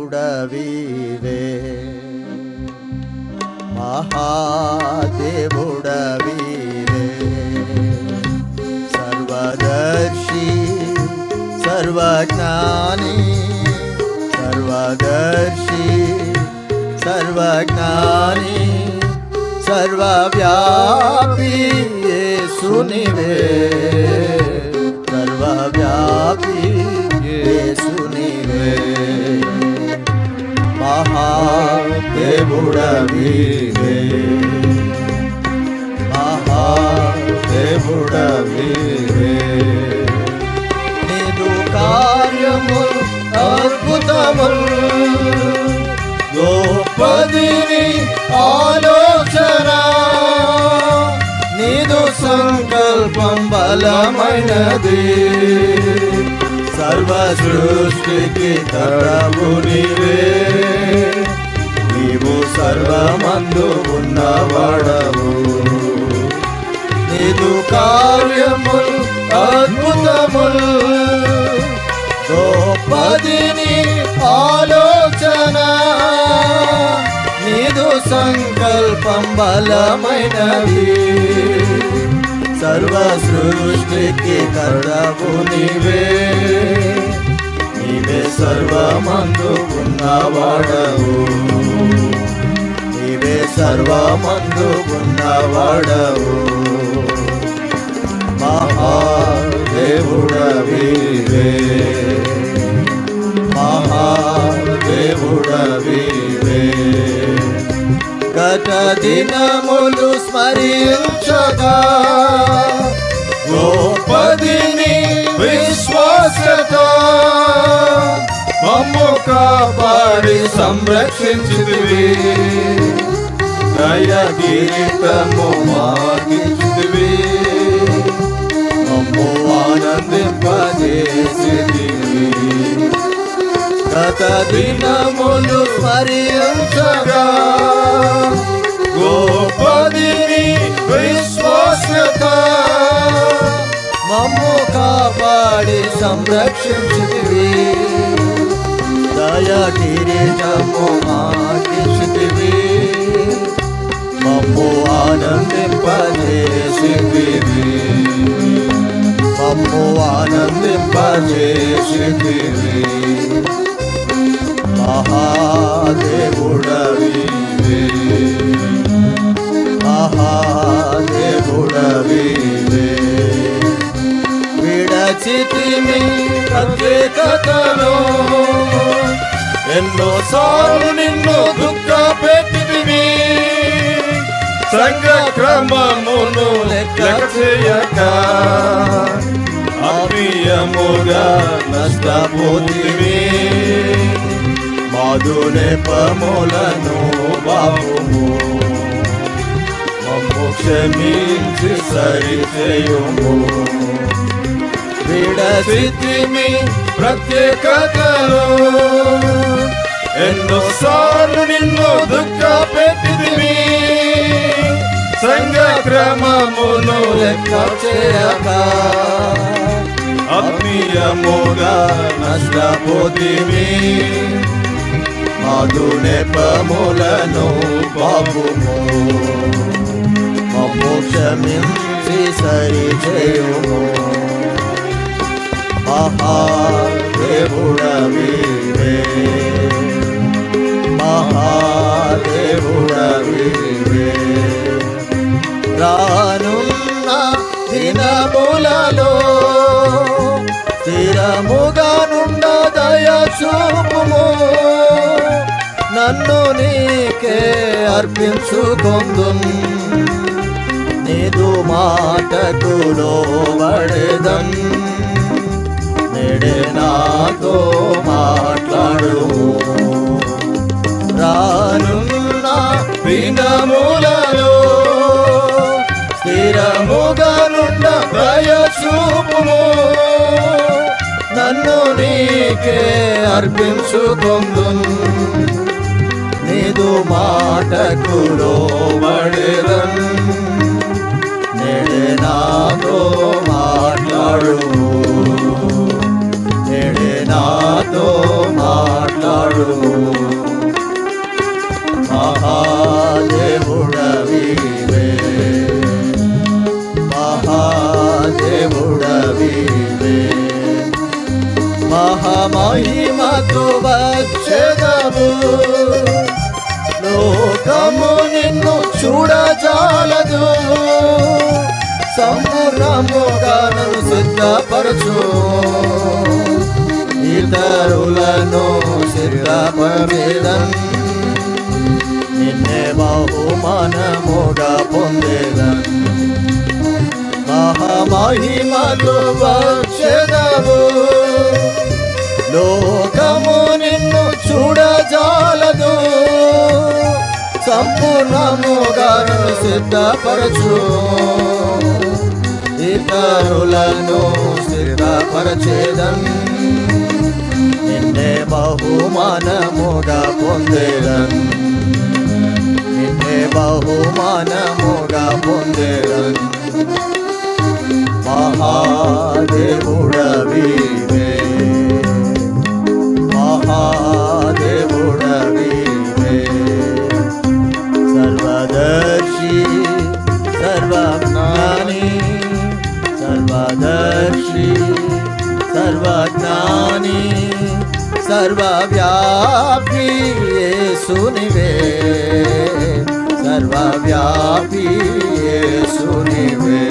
మహాదేవుడవీవే మహాదేవుడవీవే సర్వదర్శి సర్వజ్ఞాని సర్వదర్శి సర్వజ్ఞాని సర్వవ్యాపి యేసునివే మహాదేవుడవివే మహాదేవుడవివే నీదు కార్యములు అద్భుతములు గోపదిని ఆలోచన నీదు సంకల్పం బలమైనది సర్వ సృష్టికి తరము నీవే నీవు నందు ఉన్నవాడవు నీదు కార్యములు అద్భుతములు. గోపదిని ఆలోచన. నీదు సంకల్పం బలమైనది. సర్వ సృష్టికి కర్తవు నీవే. నీవే సర్వమందు ఉన్నవాడవు సర్వమందు ఉన్నవాడవు మహాదేవుడవివే. మహాదేవుడవివే. గత దినములు స్మరించగా గోపదిని విశ్వాసత మమ్ము కాపాడి సంరక్షించితివి. దయ గీతము మాకిచ్చితివి మమ్ము ఆనందింపజేసితివి గత దినములు స్మరించగా గోపదిని విశ్వాస్యత మమ్ము కాపాడి సంరక్షించితివి దయ కిరీటము మా ఆనందింపజేసితివి మమ్ము ఆనందింపజేసితివి. మహాదేవుడవి మహాదేవుడవి విడచితిమి ప్రత్యేకతలో. ఎన్నో సార్లు నిన్ను దుఃఖ క్రమమును లెక్క చేయక. అప్రియముగా నష్టపోతివి. మాధునే పములను బాబుము మమ్ము క్షమించి సరిచేయుము. విడసితిమి ప్రత్యేకతలో. ఎన్నోసార్లు నిన్ను దుఃఖ సంగక్రమమును లెక్క చేయక ఆత్మీయముగా నష్టపోతివి. మాధు నెపములను బాబుము. మమ్ము క్షమించి సరిచేయుము. మహాదేవుడవివే. మహాదేవుడు చూపుము నన్ను నీకే అర్పించుకొందు. నీదు మాటకు లోబడేదన్ నేడే నాతో మాట్లాడు. రానున్న దినములలో స్థిరముగా నుండ దయ చూపుము నన్ను నీకే అర్పించుకొందు నీదు మాటకు లోబడేదన్. నేడే నాతో మాట్లాడు. నేడే నాతో మాట్లాడు. మహాదేవుడవివే మహా మహామహిమతో వచ్చేదము. లోకము నిన్ను చూడజాలదు. సంపూర్ణముగా నన్ను సిద్ధపరచు. ఇతరులను సిద్ధపడేదన్ నిన్నే బహుమానముగా పొందేదన్ మహామహిమలు వచ్చేదము. లోకము నిన్ను చూడజాలదు. సంపూర్ణముగా సిద్ధపరచు. ఇతరులను స్థిరపరచేదన్ నిన్నే బహుమానముగా పొందేదన్. నిన్నే బహుమానముగా పొందేదన్. మహాదేవుడవివే సర్వజ్ఞాని సర్వవ్యాపి సునివే సర్వవ్యాపి సునివే